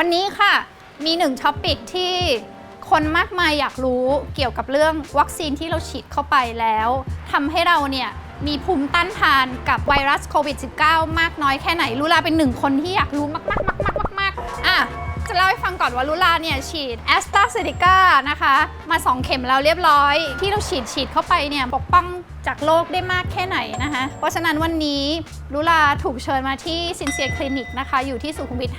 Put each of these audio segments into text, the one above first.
วันนี้ค่ะมีหนึ่งท็อปิกที่คนมากมายอยากรู้เกี่ยวกับเรื่องวัคซีนที่เราฉีดเข้าไปแล้วทำให้เราเนี่ยมีภูมิต้านทานกับไวรัสโควิด -19 มากน้อยแค่ไหนลุลาเป็นหนึ่งคนที่อยากรู้มากๆมากๆมากๆอะจะเล่าให้ฟังก่อนว่าลุลาเนี่ยฉีดแอสตราเซเนกานะคะ มา 2 เข็มแล้วเรียบร้อย ที่เราฉีดฉีดเข้าไปเนี่ยปกป้อง จากโรคได้มากแค่ไหนนะคะ เพราะฉะนั้นวันนี้ลุลาถูกเชิญมาที่ซินเซียคลินิกนะคะ อยู่ที่สุขุมวิท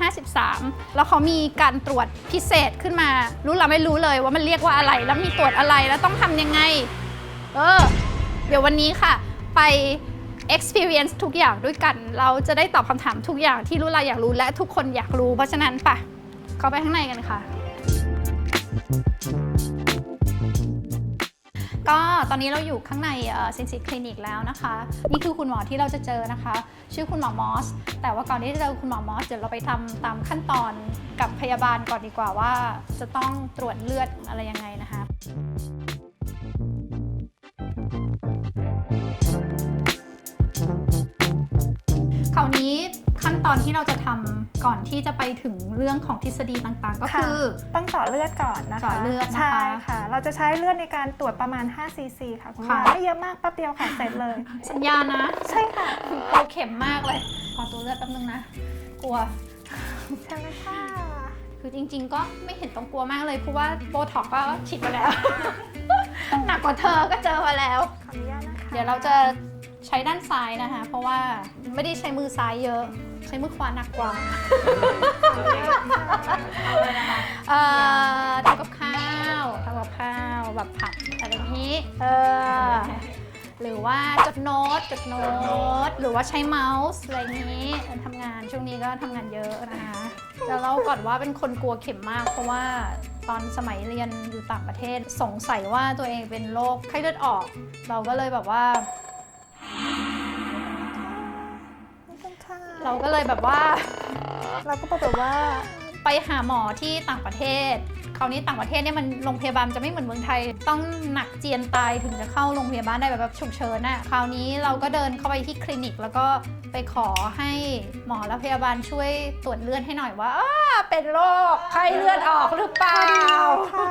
53 แล้วเขามีการตรวจพิเศษขึ้นมาลุลาไม่รู้เลยว่ามันเรียกว่าอะไร แล้วมีตรวจอะไรแล้วต้องทำยังไง เออ เดี๋ยววันนี้ค่ะ ไป experience ทุกอย่างด้วยกัน เราจะได้ตอบคำถามทุกอย่างที่ลุลาอยากรู้และทุกคนอยากรู้ เพราะฉะนั้นไปเข้าไปข้างในกันค่ะ ก็ตอนนี้เราอยู่ข้างในเซนซิคลินิกแล้วนะคะ นี่คือคุณหมอที่เราจะเจอนะคะ ชื่อคุณหมอมอส แต่ว่าก่อนที่จะเจอคุณหมอมอส เดี๋ยวเราไปทำตามขั้นตอนกับพยาบาลก่อนดีกว่าว่า จะต้องตรวจเลือดอะไรยังไงนะคะ อนที่เราจะทำก่อนที่จะไปถึงเรื่องของทฤษฎีต่างๆ ก็คือต้องเจาะเลือดก่อนนะคะเจาะเลือดนะคะใช่ค่ะ เราจะใช้เลือดในการตรวจประมาณ5ซีซีค่ะคุณหมอค่ะไม่เยอะมากแป๊บเดียวค่ะเสร็จเลย สัญญาณนะ ใช่ค่ะกลัวเข็มมากเลย ขอตัวเลือดแป๊บนึงนะ กลัวใช่ไหมค่ะคือจริง ๆ ก็ไม่เห็นต้องกลัวมากเลยเพราะว่าโบท็อกก็ฉีดมาแล้วหนักกว่าเธอก็เจอมาแล้วขออนุญาตนะคะเดี๋ยวเราจะใช้ด้านซ้ายนะคะ เพราะว่าไม่ได้ใช้มือซ้ายเยอะ ใช้มือขวาหนักกว่าเอ่อทำกับข้าวทำกับข้าวแบบผัดอะไรอย่างนี้เออหรือว่าจดโน้ตจดโน้ต หรือว่าใช้เมาส์อะไรอย่างนี้ทำงานช่วงนี้ก็ทำงานเยอะนะคะจะเล่าก่อนว่าเป็นคนกลัวเข็มมาก เพราะว่าตอนสมัยเรียนอยู่ต่างประเทศ สงสัยว่าตัวเองเป็นโรคไข้เลือดออก เราก็เลยแบบว่า เราก็เลยแบบว่า เราก็บอกแบบว่าไปหาหมอที่ต่างประเทศ คราวนี้ต่างประเทศเนี่ยมันโรงพยาบาลจะไม่เหมือนเมืองไทย ต้องหนักเจียนตายถึงจะเข้าโรงพยาบาลได้แบบแบบฉุกเฉินอะคราวนี้เราก็เดินเข้าไปที่คลินิก แล้วก็ไปขอให้หมอและพยาบาลช่วยตรวจเลือดให้หน่อยว่าอ้าเป็นโรคไข้เลือดออกหรือเปล่าค่ะ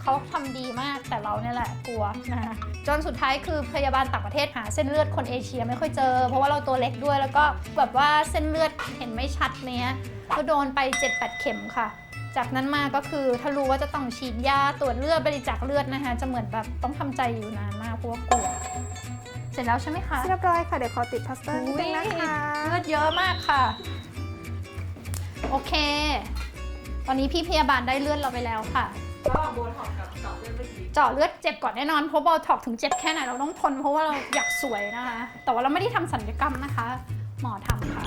เขาทำดีมากแต่เราเนี่ยแหละกลัวนะคะ จนสุดท้ายคือพยาบาลต่างประเทศหาเส้นเลือดคนเอเชียไม่ค่อยเจอ เพราะว่าเราตัวเล็กด้วยแล้วก็แบบว่าเส้นเลือดเห็นไม่ชัดเนี้ยก็โดนไป 7-8 เข็มค่ะ จากนั้นมาก็คือถ้ารู้ว่าจะต้องฉีดยาตรวจเลือดบริจาคเลือดนะคะ จะเหมือนแบบต้องทำใจอยู่นานมากเพราะว่ากลัวเสร็จแล้วใช่ไหมคะเรียบร้อยค่ะเดี๋ยวขอติดพลาสเตอร์นิดอุ๊นึยงนะคะเลือดเยอะมากค่ะ โอเค ตอนนี้พี่พยาบาลได้เลือดเราไปแล้วค่ะก็โบท็อก เมื่อกี้เจาะเลือดเจ็บก่อนแน่นอนเพราะบอท็อกถึงเจ็บแค่ไหนเราต้องทนเพราะว่าเราอยากสวยนะคะ แต่ว่าเราไม่ได้ทำสัญญกรรมนะคะ หมอทำค่ะ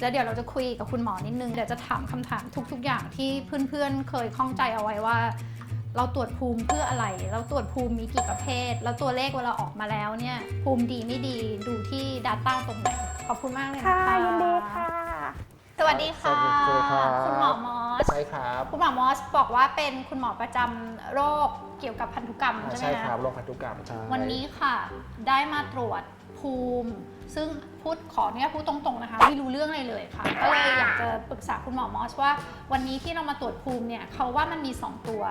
แล้วเดี๋ยวเราจะคุยกับคุณหมอนิดนึงเดี๋ยวจะถามคำถามทุก ๆ อย่างที่เพื่อนๆ เคยข้องใจเอาไว้ว่า เราตรวจภูมิเพื่ออะไร เราตรวจภูมิมีกี่ประเภท แล้วตัวเลขเวลาออกมาแล้วเนี่ย ภูมิดีไม่ดีดูที่ Data ตรงไหนขอบคุณมากเลยนะค่ะคะยินดีค่ะ สวัสดีค่ะ สวัสดีครับ คุณหมอมอ ส ใช่ครับ คุณหมอมอสบอกว่าเป็นคุณหมอประจำโรคเกี่ยวกับพันธุกรรมใช่ไหมใช่คะครับโรคพันธุกรรมใช่วันนี้ค่ะ ได้มาตรวจภูมิ ซึ่งพูดขอเนี่ยพูดตรงๆนะคะ ไม่รู้เรื่องอะไรเลยค่ะ ก็เลยอยากจะปรึกษาคุณหมอมอสว่า วันนี้ที่เรามาตรวจภูมิเนี่ยเขาว่ามันมี2ตัว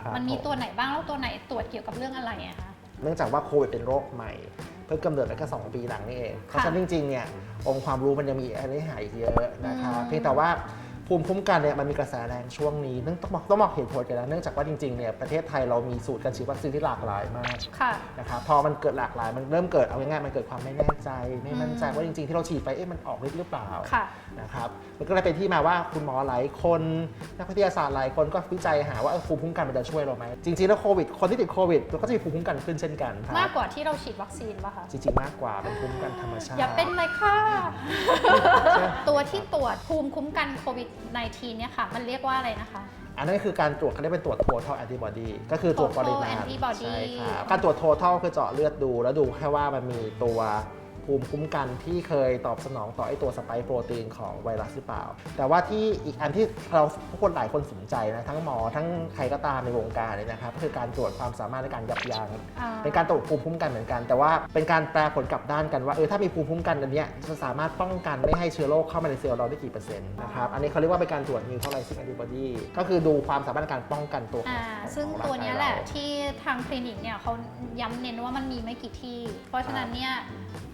ครับมันมีผ ตัวไหนบ้างแล้วตัวไหนตรวจเกี่ยวกับเรื่องอะไรอะคะ เนื่องจากว่าโควิดเป็นโรคใหม่ เพิ่งกำเนิดได้แค่สองปีหลังนี่เอง เพราะฉะนั้นจริงๆเนี่ยองค์ความรู้มันยังมีอะไรให้หายอีกเยอะนะครับอืม เพียงแต่ว่า ภูมิคุ้มกันเนี่ยมันมีกระแสแรงช่วงนี้เนื่องต้องบอกต้องบอกเหตุผลกันนะเนื่องจากว่าจริงๆเนี่ยประเทศไทยเรามีสูตรการฉีดวัคซีนที่หลากหลายมากค่ะ นะครับพอมันเกิดหลากหลายมันเริ่มเกิดเอาง่ายๆมันเกิดความไม่แน่ใจ ไม่มั่นใจอืมว่าจริงๆที่เราฉีดไปเอ๊ะมันออกฤทธิ์หรือเปล่าค่ะ นะครับมันก็เลยเป็นที่มาว่าคุณหมอหลายคน นักวิทยาศาสตร์หลายคนก็วิจัยหาว่าเออภูมิคุ้มกันมันจะช่วยเราไหมจริงๆแล้วโควิดคนที่ติดโควิดเราก็จะมีภูมิคุ้มกันขึ้นเช่นกันครับมากกว่าที่เราฉีดวัคซีนป่ะคะจริงๆมากกว่าเป็นภูมิคุ้มกันธรรมชาติอย่าเป็นเลยค่ะใช่ตัวที่ตรวจภูมิคุ้มกันโควิด -19 เนี่ยค่ะ มันเรียกว่าอะไรนะคะ อันนั้นคือการตรวจเขาเรียกเป็นตรวจ total antibody ก็คือตรวจป Total ริมาณ antibody ใช่ครับการตรวจ total คือเจาะเลือดดูแล้วดูแค่ว่ามันมีตัว ภูมิคุ้มกันที่เคยตอบสนองต่อไอตัวสไปค์โปรตีนของไวรัสหรือเปล่า แต่ว่าที่อีกอันที่เราทุกคนหลายคนสนใจนะทั้งหมอทั้งใครก็ตามในวงการเลยนะครับคือการตรวจความสามารถในการยับยั้งอ่าเป็นการตรวจภูมิคุ้มกันเหมือนกัน แต่ว่าเป็นการแปลผลกลับด้านกันว่าเออถ้ามีภูมิคุ้มกันอันเนี้ยจะสามารถป้องกันไม่ให้เชื้อโรคเข้ามาในเซลล์เราได้กี่เปอร์เซ็นต์นะครับอันนี้เขาเรียกว่าเป็นการตรวจ neutralizing antibody ก็คือดูความสามารถในการป้องกันตัวของอ่าของซึ่งของร่าตัวกายเนี้ยแหละเราที่ทางคลินิกเนี่ยเขาย้ำเน้นว่ามันมีไม่กี่ที่ เพราะฉะนั้นเนี่ย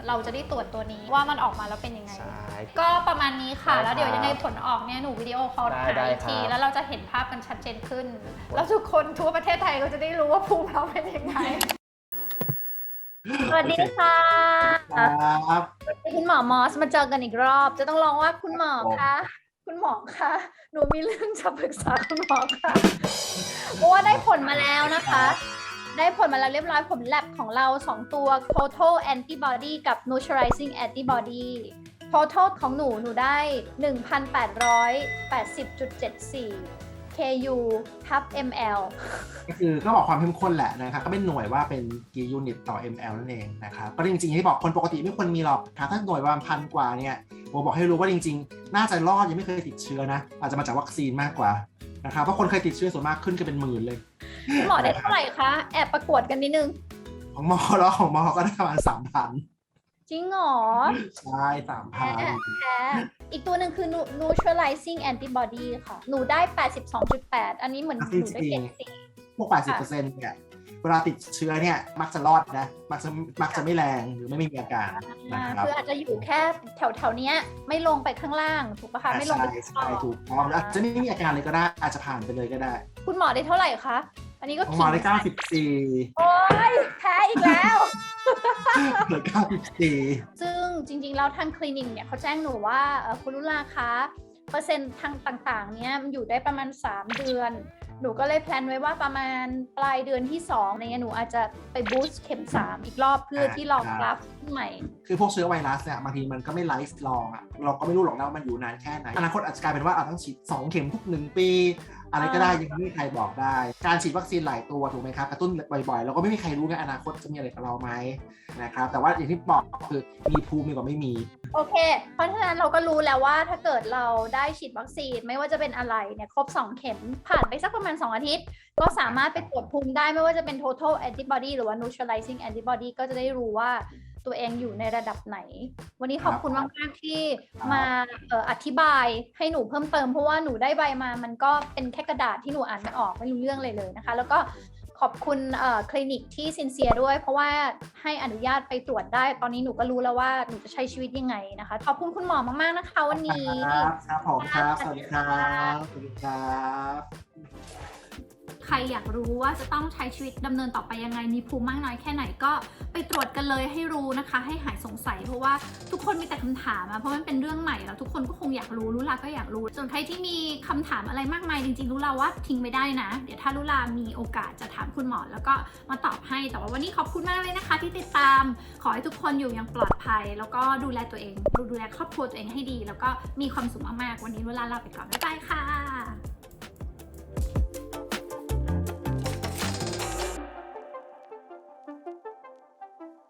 เราจะได้ตรวจตัวนี้ว่ามันออกมาแล้วเป็นยังไง ใช่ ก็ประมาณนี้ค่ะ ได้แล้วเดี๋ยวครับยังไงผลออกเนี่ยหนูวิดีโอคอลได้หาได้อีกที ครับแล้วเราจะเห็นภาพกันชัดเจนขึ้นแล้วทุกคนทั่วประเทศไทยก็จะได้รู้ว่าภูมิเราเป็นยังไง สวัสดีค่ะครับคุณหมอมอสมาเจอกันอีกรอบ จะต้องลองว่าคุณหมอคะคุณหมอคะหนูมีเรื่องจะปรึกษาคุณหมอค่ะเพราะว่าได้ผลมาแล้วนะคะ ได้ผลมาแล้วเรียบร้อยผลแลบของเรา 2 ตัว total antibody กับ neutralizing antibody total ของหนูหนูได้ 1,880.74 KU ทับ ml ก็คือก็บอกความเข้มข้นแหละนะครับก็เป็นหน่วยว่าเป็นกี่ยูนิตต่อ ml นั่นเองนะครับก็จริงๆอย่างที่บอกคนปกติไม่ควรมีหรอกครับถ้าหน่วยประมาณพันกว่าเนี่ยโมบอกให้รู้ว่าจริงๆ น่าจะรอดยังไม่เคยติดเชื้อนะ อาจจะมาจากวัคซีนมากกว่านะครับเพราะคนเคยติดเชื้อส่วนมากขึ้นก็เป็นหมื่นเลย หมอได้เท่าไหร่คะ แอบประกวดกันนิดนึง ของหมอแล้วของหมอก็ได้ประมาณสามพันจริงเหรอใช่สามพันแพ้อีกตัวหนึ่งคือ nu- neutralizing antibody ค่ะ หนูได้ 82.8 อันนี้เหมือนหนูได้เจ็ดสี่พวก 80%เนี่ย เวลาติดเชื้อเนี่ย มักจะรอดนะ มักจะมักจะไม่แรงหรือไม่มีอาการนะครับคืออาจจะอยู่แค่แถวแถวๆเนี้ยไม่ลงไปข้างล่าง ถูกปะคะ ไม่ลงไปใช่ข้างใช่ล่างถูกต้องแล้วอาจจะไม่มีอาการเลยก็ได้ อาจจะผ่านไปเลยก็ได้ คุณหมอได้เท่าไหร่คะ อันนี้ก็ของหมอได้ขิง94โอ้ยแพ้อีกแล้ว เหลือ94ซึ่งจริงๆแล้วทางคลินิกเนี่ยเขาแจ้งหนูว่าเอ่อคุณลุลาคะเปอร์เซ็นต์ทางต่างๆ เนี่ยมันอยู่ได้ประมาณ 3 เดือน หนูก็เลยแพลนไว้ว่าประมาณปลายเดือนที่2อะไรเงี้ยหนูอาจจะไปบูสต์เข็ม 3 อีกรอบเพื่อที่รองรับใหม่ คือพวกเชื้อไวรัสเนี่ยบางทีมันก็ไม่ไลฟ์ลองอะเราก็ไม่รู้หรอกนะว่ามันอยู่นานแค่ไหนอนาคตอาจจะกลายเป็นว่าอาจต้องฉีด2เข็มทุก1ปี อะไรก็ได้ยังไม่มีใครบอกได้ การฉีดวัคซีนหลายตัวถูกไหมครับกระตุ้นบ่อยๆเราก็ไม่มีใครรู้ไงอนาคตจะมีอะไรกับเราไหมนะครับแต่ว่าอย่างที่บอกคือมีภูมิดีกว่าไม่มี โอเค เพราะฉะนั้นเราก็รู้แล้วว่าถ้าเกิดเราได้ฉีดวัคซีนไม่ว่าจะเป็นอะไรเนี่ยครบ 2 เข็มผ่านไปสักประมาณ 2 อาทิตย์ ก็สามารถไปตรวจภูมิได้ไม่ว่าจะเป็น total antibody หรือว่า neutralizing antibody ก็จะได้รู้ว่า ตัวเองอยู่ในระดับไหน วันนี้ขอบคุณมากๆที่ครับมาเอ่ออธิบายให้หนูเพิ่มเติมเพราะว่าหนูได้ใบมา มันก็เป็นแค่กระดาษที่หนูอ่านไม่ออกไม่รู้เรื่องเลยเลยนะคะ แล้วก็ขอบคุณเอ่อคลินิกที่ซินเซียด้วย เพราะว่าให้อนุญาตไปตรวจได้ ตอนนี้หนูก็รู้แล้วว่าหนูจะใช้ชีวิตยังไงนะคะ ขอบคุณคุณหมอมากๆนะคะ วันนี้ ครับครับผมครับ สวัสดีครับ สวัสดีครับ ใครอยากรู้ว่าจะต้องใช้ชีวิตดำเนินต่อไปยังไง มีภูมิมากน้อยแค่ไหนก็ไปตรวจกันเลยให้รู้นะคะ ให้หายสงสัยเพราะว่าทุกคนมีแต่คำถามอะเพราะมันเป็นเรื่องใหม่แล้วทุกคนก็คงอยากรู้รู้ลาก็อยากรู้ ส่วนใครที่มีคำถามอะไรมากมายจริงๆรู้ลาว่าทิ้งไม่ได้นะ เดี๋ยวถ้ารู้ลามีโอกาสจะถามคุณหมอแล้วก็มาตอบให้ แต่ว่าวันนี้ขอบคุณมากเลยนะคะ ที่ติดตาม ขอให้ทุกคนอยู่อย่างปลอดภัย แล้วก็ดูแลตัวเอง ดูแลครอบครัวตัวเองให้ดี แล้วก็มีความสุขมากๆวันนี้รู้ลาลาไปก่อนบ๊ายบายค่ะ